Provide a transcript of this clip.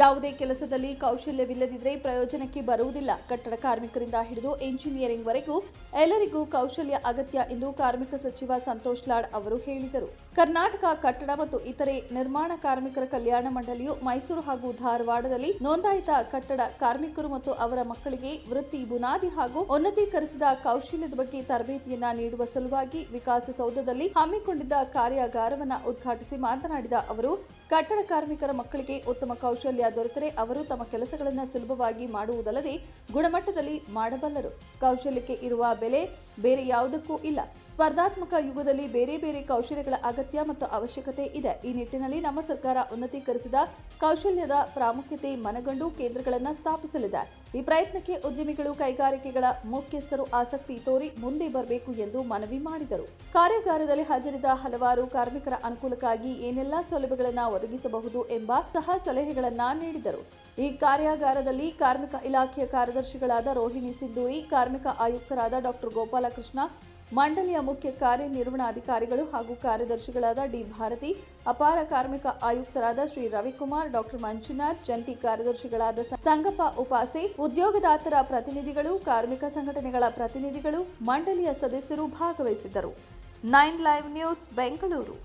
ಯಾವುದೇ ಕೆಲಸದಲ್ಲಿ ಕೌಶಲ್ಯವಿಲ್ಲದಿದ್ದರೆ ಪ್ರಯೋಜನಕ್ಕೆ ಬರುವುದಿಲ್ಲ. ಕಟ್ಟಡ ಕಾರ್ಮಿಕರಿಂದ ಹಿಡಿದು ಎಂಜಿನಿಯರಿಂಗ್ ವರೆಗೂ ಎಲ್ಲರಿಗೂ ಕೌಶಲ್ಯ ಅಗತ್ಯ ಎಂದು ಕಾರ್ಮಿಕ ಸಚಿವ ಸಂತೋಷ್ ಲಾಡ್ ಅವರು ಹೇಳಿದರು. ಕರ್ನಾಟಕ ಕಟ್ಟಡ ಮತ್ತು ಇತರೆ ನಿರ್ಮಾಣ ಕಾರ್ಮಿಕರ ಕಲ್ಯಾಣ ಮಂಡಳಿಯು ಮೈಸೂರು ಹಾಗೂ ಧಾರವಾಡದಲ್ಲಿ ನೋಂದಾಯಿತ ಕಟ್ಟಡ ಕಾರ್ಮಿಕರು ಮತ್ತು ಅವರ ಮಕ್ಕಳಿಗೆ ವೃತ್ತಿ, ಬುನಾದಿ ಹಾಗೂ ಉನ್ನತೀಕರಿಸಿದ ಕೌಶಲ್ಯದ ಬಗ್ಗೆ ತರಬೇತಿಯನ್ನ ನೀಡುವ ಸಲುವಾಗಿ ವಿಕಾಸಸೌಧದಲ್ಲಿ ಹಮ್ಮಿಕೊಂಡಿದ್ದ ಕಾರ್ಯಾಗಾರವನ್ನು ಉದ್ಘಾಟಿಸಿ ಮಾತನಾಡಿದ ಅವರು, ಕಟ್ಟಡ ಕಾರ್ಮಿಕರ ಮಕ್ಕಳಿಗೆ ಉತ್ತಮ ಕೌಶಲ್ಯ ದೊರೆತರೆ ಅವರು ತಮ್ಮ ಕೆಲಸಗಳನ್ನು ಸುಲಭವಾಗಿ ಮಾಡುವುದಲ್ಲದೆ ಗುಣಮಟ್ಟದಲ್ಲಿ ಮಾಡಬಲ್ಲರು. ಕೌಶಲ್ಯಕ್ಕೆ ಇರುವ ಬೆಲೆ ಬೇರೆ ಯಾವುದಕ್ಕೂ ಇಲ್ಲ. ಸ್ಪರ್ಧಾತ್ಮಕ ಯುಗದಲ್ಲಿ ಬೇರೆ ಬೇರೆ ಕೌಶಲ್ಯಗಳ ಅಗತ್ಯ ಮತ್ತು ಅವಶ್ಯಕತೆ ಇದೆ. ಈ ನಿಟ್ಟಿನಲ್ಲಿ ನಮ್ಮ ಸರ್ಕಾರ ಉನ್ನತೀಕರಿಸಿದ ಕೌಶಲ್ಯದ ಪ್ರಾಮುಖ್ಯತೆ ಮನಗಂಡು ಕೇಂದ್ರಗಳನ್ನು ಸ್ಥಾಪಿಸಲಿದೆ. ಈ ಪ್ರಯತ್ನಕ್ಕೆ ಉದ್ಯಮಿಗಳು, ಕೈಗಾರಿಕೆಗಳ ಮುಖ್ಯಸ್ಥರು ಆಸಕ್ತಿ ತೋರಿ ಮುಂದೆ ಬರಬೇಕು ಎಂದು ಮನವಿ ಮಾಡಿದರು. ಕಾರ್ಯಾಗಾರದಲ್ಲಿ ಹಾಜರಿದ ಹಲವಾರು ಕಾರ್ಮಿಕರ ಅನುಕೂಲಕ್ಕಾಗಿ ಏನೆಲ್ಲಾ ಸೌಲಭ್ಯಗಳನ್ನು ಒದಗಿಸಬಹುದು ಎಂಬ ಸಹ ಸಲಹೆಗಳನ್ನ ನೀಡಿದರು. ಈ ಕಾರ್ಯಾಗಾರದಲ್ಲಿ ಕಾರ್ಮಿಕ ಇಲಾಖೆಯ ಕಾರ್ಯದರ್ಶಿಗಳಾದ ರೋಹಿಣಿ ಸಿಂಧೂರಿ, ಕಾರ್ಮಿಕ ಆಯುಕ್ತರಾದ ಡಾಕ್ಟರ್ ಗೋಪಾಲಕೃಷ್ಣ ಮಂಡಳಿಯ ಮುಖ್ಯ ಕಾರ್ಯನಿರ್ವಹಣಾಧಿಕಾರಿಗಳು ಹಾಗೂ ಕಾರ್ಯದರ್ಶಿಗಳಾದ ಡಿ. ಭಾರತಿ, ಅಪಾರ ಕಾರ್ಮಿಕ ಆಯುಕ್ತರಾದ ಶ್ರೀ ರವಿಕುಮಾರ್ ಡಾಕ್ಟರ್ ಮಂಜುನಾಥ್, ಜಂಟಿ ಕಾರ್ಯದರ್ಶಿಗಳಾದ ಸಂಗಪ್ಪ ಉಪಾಸೆ, ಉದ್ಯೋಗದಾತರ ಪ್ರತಿನಿಧಿಗಳು, ಕಾರ್ಮಿಕ ಸಂಘಟನೆಗಳ ಪ್ರತಿನಿಧಿಗಳು, ಮಂಡಳಿಯ ಸದಸ್ಯರು ಭಾಗವಹಿಸಿದ್ದರು. Nine live news, Bengaluru.